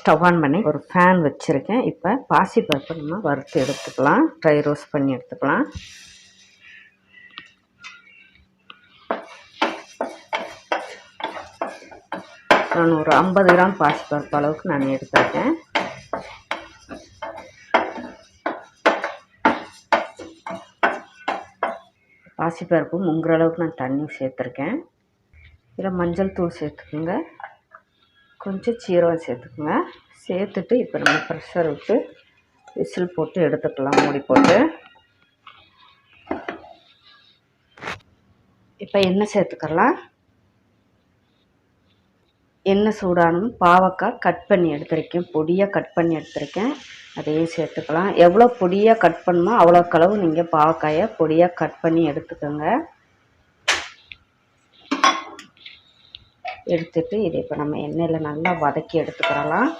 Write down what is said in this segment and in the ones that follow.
Stove on பண்ணி ஒரு fan வச்சுருக்கேன். இப்போ பாசி பருப்பு நம்ம வறுத்து எடுத்துக்கலாம். ட்ரை ரோஸ்ட் பண்ணி எடுத்துக்கலாம். நான் ஒரு ஐம்பது கிராம் பாசி பருப்பு அளவுக்கு நான் எடுத்துருக்கேன். பாசிப்பருப்பு முங்குற அளவுக்கு நான் தண்ணி சேர்த்துருக்கேன். இதில் மஞ்சள் தூள் சேர்த்துக்குங்க. கொஞ்சம் சீரகம் சேர்த்துக்குங்க. சேர்த்துட்டு இப்போ நம்ம ப்ரெஷர் விட்டு விசில் போட்டு எடுத்துக்கலாம் மூடி போட்டு. இப்போ எண்ணெய் சேர்த்துக்கலாம். எண்ணெய் சூடானும் பாவக்காய் கட் பண்ணி எடுத்திருக்கேன். பொடியாக கட் பண்ணி எடுத்திருக்கேன். அதையும் சேர்த்துக்கலாம். எவ்வளோ பொடியாக கட் பண்ணுமோ அவ்வளோக்களவு நீங்கள் பாவக்காயை பொடியாக கட் பண்ணி எடுத்துக்கோங்க. எடுத்துட்டு இதை இப்போ நம்ம எண்ணெயில் நல்லா வதக்கி எடுத்துக்கிறலாம்.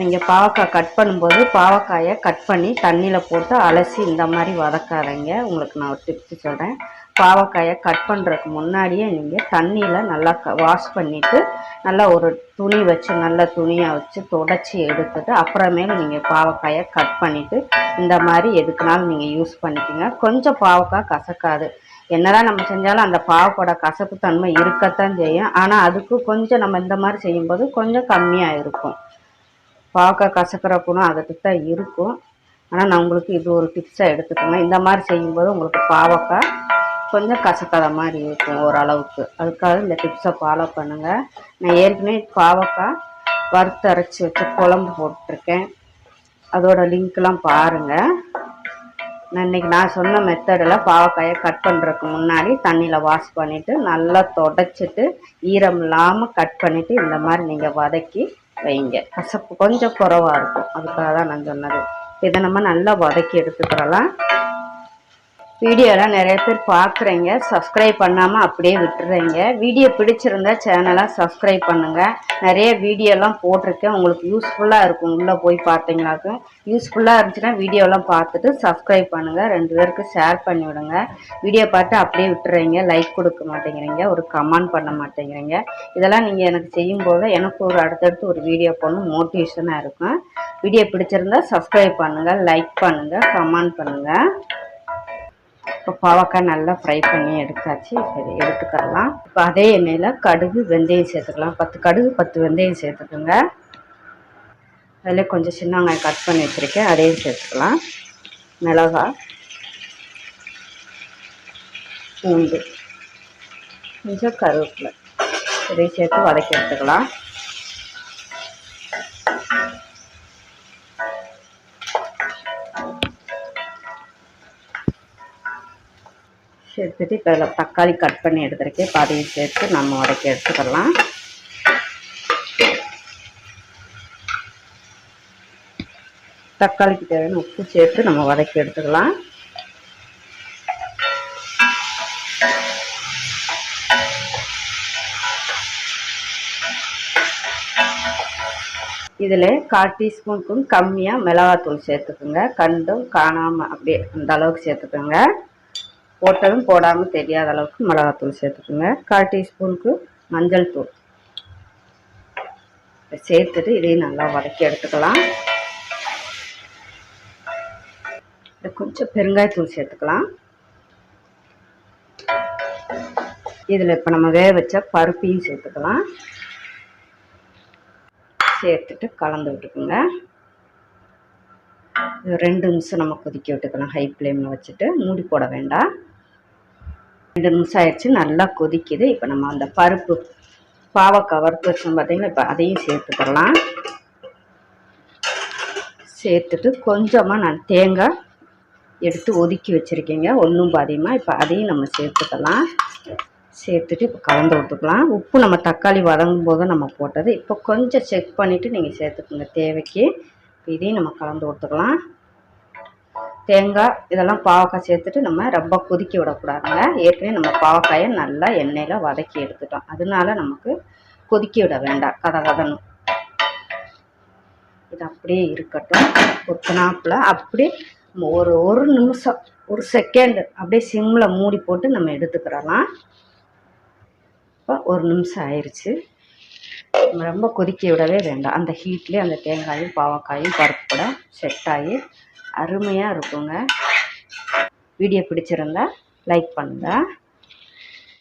நீங்கள் பாவக்காய் கட் பண்ணும்போது பாவக்காயை கட் பண்ணி தண்ணியில் போட்டு அலசி இந்த மாதிரி வதக்காதீங்க. உங்களுக்கு நான் ஒரு டிப்ஸ் சொல்கிறேன் பாவக்காயை கட் பண்ணுறதுக்கு முன்னாடியே நீங்கள் தண்ணியில் நல்லா க வாஷ் பண்ணிவிட்டு நல்லா ஒரு துணி வச்சு நல்ல துணியாக வச்சு தொடச்சி எடுத்துட்டு அப்புறமேல நீங்கள் பாவக்காயை கட் பண்ணிவிட்டு இந்த மாதிரி எதுக்குனாலும் நீங்கள் யூஸ் பண்ணிக்கோங்க. கொஞ்சம் பாவக்காய் கசக்காது. என்னதான் நம்ம செஞ்சாலும் அந்த பாவக்கோட கசப்பு தன்மை இருக்கத்தான் செய்யும். ஆனால் அதுக்கு கொஞ்சம் நம்ம இந்த மாதிரி செய்யும்போது கொஞ்சம் கம்மியாக இருக்கும். பாவக்காய் கசக்கிற குணம் அதுக்கு தான் இருக்கும். ஆனால் நான் உங்களுக்கு இது ஒரு டிப்ஸாக எடுத்துக்கோங்க இந்த மாதிரி செய்யும்போது உங்களுக்கு பாவக்காய் கொஞ்சம் கசக்காத மாதிரி இருக்கும் ஓரளவுக்கு. அதுக்காக இந்த டிப்ஸை ஃபாலோ பண்ணுங்கள் நான் ஏற்கனவே பாவக்காய் வறுத்து அரைச்சி வச்சு குழம்பு போட்டிருக்கேன். அதோட லிங்க்லாம் பாருங்கள் இன்றைக்கி நான் சொன்ன மெத்தடில் பாவக்காயை கட் பண்ணுறதுக்கு முன்னாடி தண்ணியில் வாஷ் பண்ணிவிட்டு நல்லா தொடச்சிட்டு ஈரம் இல்லாமல் கட் பண்ணிவிட்டு இந்த மாதிரி நீங்கள் வதக்கி வைங்க. கசப்பு கொஞ்சம் குறவாக இருக்கும். அதுக்காக தான் நான் சொன்னது. இதை நம்ம நல்லா வதக்கி எடுத்துக்கிறலாம். வீடியோலாம் நிறைய பேர் பார்க்குறீங்க சப்ஸ்கிரைப் பண்ணாமல் அப்படியே விட்டுறீங்க. வீடியோ பிடிச்சிருந்தா சேனலாக சப்ஸ்கிரைப் பண்ணுங்கள் நிறைய வீடியோலாம் போட்டிருக்கேன். உங்களுக்கு யூஸ்ஃபுல்லாக இருக்கும். உள்ளே போய் பார்த்தீங்களாக்கும் யூஸ்ஃபுல்லாக இருந்துச்சுன்னா வீடியோலாம் பார்த்துட்டு சப்ஸ்கிரைப் பண்ணுங்கள் ரெண்டு பேருக்கு ஷேர் பண்ணி விடுங்க. வீடியோ பார்த்து அப்படியே விட்டுறீங்க. லைக் கொடுக்க மாட்டேங்கிறீங்க. ஒரு கமெண்ட் பண்ண மாட்டேங்கிறீங்க. இதெல்லாம் நீங்கள் எனக்கு செய்யும்போது எனக்கு ஒரு அடுத்தடுத்து ஒரு வீடியோ போடணும். மோட்டிவேஷனாக இருக்கும். வீடியோ பிடிச்சிருந்தா சப்ஸ்கிரைப் பண்ணுங்கள் லைக் பண்ணுங்கள் கமெண்ட் பண்ணுங்கள் இப்போ பாவக்காய் நல்லா ஃப்ரை பண்ணி எடுத்தாச்சு. சரி எடுத்துக்கலாம் இப்போ அதே எண்ணெயில் கடுகு வெந்தயம் சேர்த்துக்கலாம். பத்து கடுகு பத்து வெந்தயம் சேர்த்துக்கோங்க. அதில் கொஞ்சம் சின்ன வெங்காயம் கட் பண்ணி வச்சுருக்கேன். அதையும் சேர்த்துக்கலாம். மிளகாய் பூண்டு கொஞ்சம் கருவேப்பிலை. இதையும் சேர்த்து வதக்கி எடுத்துக்கலாம். சேர்த்துட்டு இப்போ இதில் தக்காளி கட் பண்ணி எடுத்துருக்கேன். இப்போ சேர்த்து நம்ம உடைக்க எடுத்துக்கலாம். தக்காளிக்கு தேவையான உப்பு சேர்த்து நம்ம வதக்கி எடுத்துக்கலாம். இதில் கால் டீஸ்பூனுக்கும் கம்மியாக மிளகாத்தூள் சேர்த்துக்குங்க. கண்டும் காணாமல் அப்படியே அந்த அளவுக்கு சேர்த்துக்கோங்க. போட்டதும் போடாமல் தெரியாத அளவுக்கு மிளகாத்தூள் சேர்த்துக்கோங்க. கால் டீஸ்பூனுக்கு மஞ்சள் தூள். சேர்த்துட்டு இதையும் நல்லா வதக்கி எடுத்துக்கலாம். இது கொஞ்சம் பெருங்காயத்தூள் சேர்த்துக்கலாம். இதில் இப்போ நம்ம வேக வச்ச பருப்பையும் சேர்த்துக்கலாம். சேர்த்துட்டு கலந்து விட்டுக்குங்க. ரெண்டு நிமிஷம் நம்ம கொதிக்க விட்டுக்கலாம். ஹை ஃப்ளேமில் வச்சுட்டு மூடி போட வேண்டாம். ரெண்டு நிமிஷம் ஆயிடுச்சு நல்லா கொதிக்குது. இப்போ நம்ம அந்த பருப்பு பாவக்காய் வறுத்து வச்சோம் பார்த்திங்கன்னா இப்போ அதையும் சேர்த்துக்கலாம் சேர்த்துட்டு கொஞ்சமாக நான் தேங்காய் எடுத்து ஒதுக்கி வச்சுருக்கேங்க. ஒன்றும் பாதியமாக இப்போ அதையும் நம்ம சேர்த்துக்கலாம். சேர்த்துட்டு இப்போ கலந்து விட்டுக்கலாம் உப்பு நம்ம தக்காளி வதங்கும் போது நம்ம போட்டது. இப்போ கொஞ்சம் செக் பண்ணிவிட்டு நீங்கள் சேர்த்துக்கோங்க தேவைக்கு. இதையும் நம்ம கலந்து விட்டுக்கலாம் தேங்காய் இதெல்லாம் பாவக்காய் சேர்த்துட்டு நம்ம ரொம்ப கொதிக்க விடக்கூடாதுங்க. ஏற்கனவே நம்ம பாவக்காயை நல்லா எண்ணெயில் வதக்கி எடுத்துட்டோம். அதனால நமக்கு கொதிக்க விட வேண்டாம். கதை கதணும் இது அப்படியே இருக்கட்டும். கொத்தனாப்பில் அப்படியே ஒரு ஒரு நிமிஷம் ஒரு செகண்டு அப்படியே சிம்மில் மூடி போட்டு நம்ம எடுத்துக்கிறலாம். இப்போ ஒரு நிமிஷம் ஆயிடுச்சு ரொம்ப கொதிக்க விடவே வேண்டாம். அந்த ஹீட்லேயே அந்த தேங்காயும் பாவக்காயும் பருப்பு கூட செட் ஆகி அருமையாக இருக்குங்க. வீடியோ பிடிச்சிருந்தா லைக் பண்ணுங்கள்